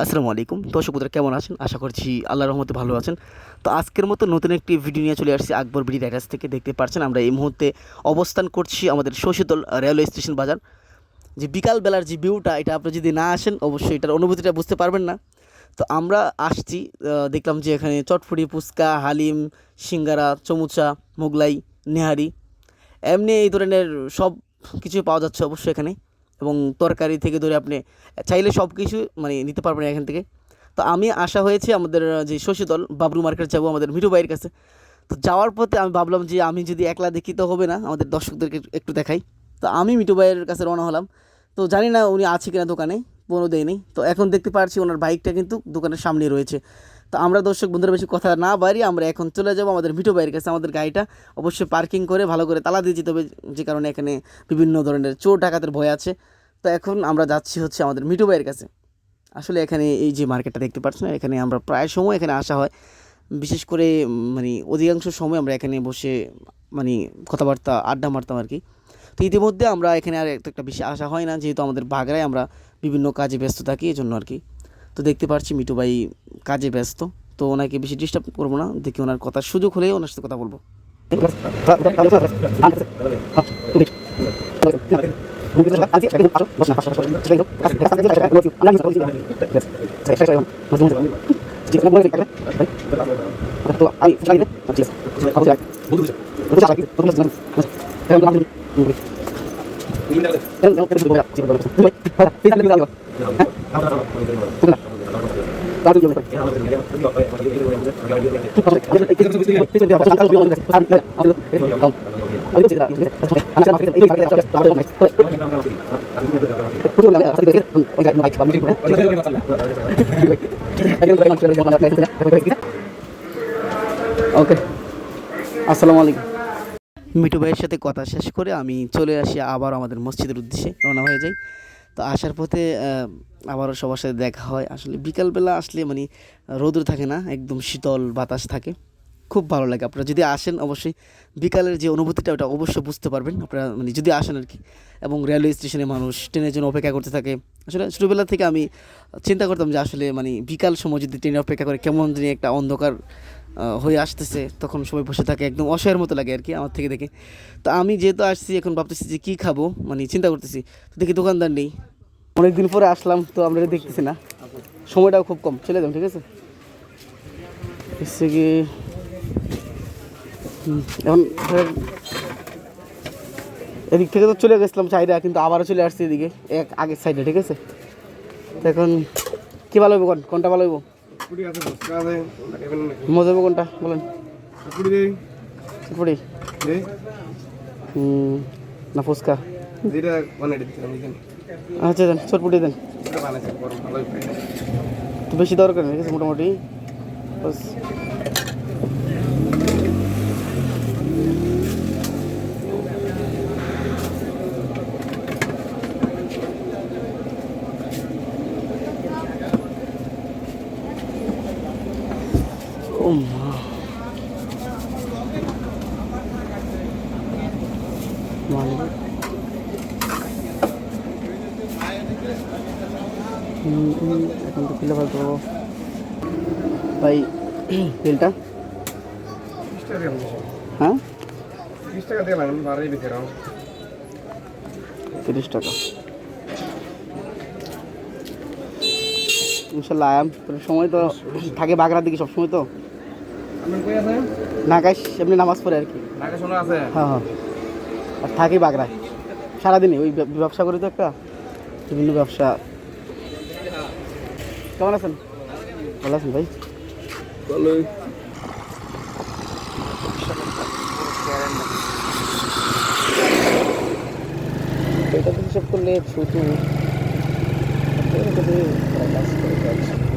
আসসালামু আলাইকুম। দর্শক বন্ধুরা, কেমন আছেন? আশা করছি আল্লাহ রহমতে ভালো আছেন। তো আজকের মতো নতুন একটি ভিডিও নিয়ে চলে আসছি আকবর বিডি রাইডার্স থেকে। দেখতে পাচ্ছেন, আমরা এই মুহূর্তে অবস্থান করছি আমাদের শশীতল রেলওয়ে স্টেশন বাজার। যে বিকালবেলার যে ভিউটা এটা আপনি যদি না আসেন, অবশ্যই এটার অনুভূতিটা বুঝতে পারবেন না। তো আমরা আসছি দেখলাম যে এখানে চটফুটি ফুচকা, হালিম, সিঙ্গারা, চমুচা, মোগলাই, নেহারি। এমনি এই ধরনের সব কিছু পাওয়া যাচ্ছে অবশ্যই এখানে। এবং তরকারি থেকে ধরে আপনি চাইলে সব কিছু মানে নিতে পারবেন এখান থেকে। তো আমি আসা হয়েছে আমাদের যে শশীদল বাবরু মার্কেট যাব আমাদের মিঠু ভাইয়ের কাছে। তো যাওয়ার পথে আমি ভাবলাম যে আমি যদি একলা দেখি তো হবে না, আমাদের দর্শকদেরকে একটু দেখাই। তো আমি মিঠু ভাইয়ের কাছে রওনা হলাম। তো জানি না উনি আছে কিনা দোকানে পনেরো দেয়নি তো এখন দেখতে পাচ্ছি ওনার বাইকটা কিন্তু দোকানের সামনে রয়েছে। তো আমরা দর্শক বন্ধুরা বেশি কথা না বাড়ি আমরা এখন চলে যাব আমাদের মিঠু ভাইয়ের কাছে, আমাদের গাড়িটা। অবশ্যই পার্কিং করে ভালো করে তালা দিয়ে যেতে হবে, যে কারণে এখানে বিভিন্ন ধরনের চোর ডাকাতের ভয় আছে। তো এখন আমরা যাচ্ছি হচ্ছে আমাদের মিঠু ভাইয়ের কাছে। আসলে এখানে এই যে মার্কেটটা দেখতে পাচ্ছেন, এখানে আমরা প্রায় সময় এখানে আসা হয়। বিশেষ করে মানে অধিকাংশ সময় আমরা এখানে বসে মানে কথাবার্তা, আড্ডা মারতাম আর কি। তো ইতিমধ্যে আমরা এখানে আর একটা বেশি আসা হয় না, যেহেতু আমাদের বাগড়ায় আমরা বিভিন্ন কাজে ব্যস্ত থাকি এই জন্য আর কি। তো দেখতে পাচ্ছি মিটু ভাই কাজে ব্যস্ত, তো ওনাকে বেশি ডিস্টার্ব করব না। দেখি ওনার কথা, সুযোগ হলেই ওনার সাথে কথা বলব। ওকে আসসালামু আলাইকুম। মিঠু ভাইয়ের সাথে কথা শেষ করে আমি চলে আসি আবার আমাদের মসজিদের উদ্দেশ্যে রওনা হয়ে যাই। তো আসার পথে আবারও সবার সাথে দেখা হয়। আসলে বিকালবেলা আসলে মানে রোদ্র থাকে না, একদম শীতল বাতাস থাকে। খুব ভালো লাগে। আপনারা যদি আসেন, অবশ্যই বিকালের যে অনুভূতিটা, ওটা অবশ্যই বুঝতে পারবেন। আপনারা মানে যদি আসেন আর কি, এবং রেলওয়ে স্টেশনে মানুষ ট্রেনের জন্য অপেক্ষা করতে থাকে। আসলে ছোটোবেলা থেকে আমি চিন্তা করতাম যে আসলে মানে বিকাল সময় যদি ট্রেনে অপেক্ষা করে, কেমন জানি একটা অন্ধকার হয়ে আসতেছে, তখন সবাই বসে থাকে, একদম অসহায়ের মতো লাগে আর কি আমার থেকে দেখে। তো আমি যেহেতু আসছি, এখন ভাবতেছি যে কী খাব মানে চিন্তা করতেছি, তো দেখি দোকানদার নেই। অনেকদিন পরে আসলাম, তো আমরা দেখতেছি না। সময়টাও খুব কম, চলে যাম ঠিক আছে? কি এখন এদিক থেকে তো চলে গেছিলাম সাইডে কিন্তু আবারও চলে আসছি এদিকে, এক আগের সাইডে ঠিক আছে? এখন কী ভালো হইব কোন? কোনটা ভালো হইব? মজা হবে কোনটা? বলেন। পুরি দেই। ফুটি দেই? হুম, না ফুচকা। আচ্ছা দেন চটপুটি দেন। তো বেশি দরকার নেই মোটামুটি। ও মা এখন তো কিলো ফেলতে পারব ভাই হ্যাঁ রাও তিরিশ টাকা ইনশাল্লাহ আয়াম সময় তো থাকে বাগড়ার দিকে সবসময় তো। কই এমনি নামাজ পড়ে আর কি। ঢাকা শোনা আছে? হ্যাঁ হ্যাঁ। আর থাকি বাগড়ায়। সারাদিনই ওই ব্যবসা করি তো একটা। বিভিন্ন ব্যবসা। কেমন আছেন? ভালো আছেন ভাই? ভালোই। এটা তো হিসাব করলে today. Our last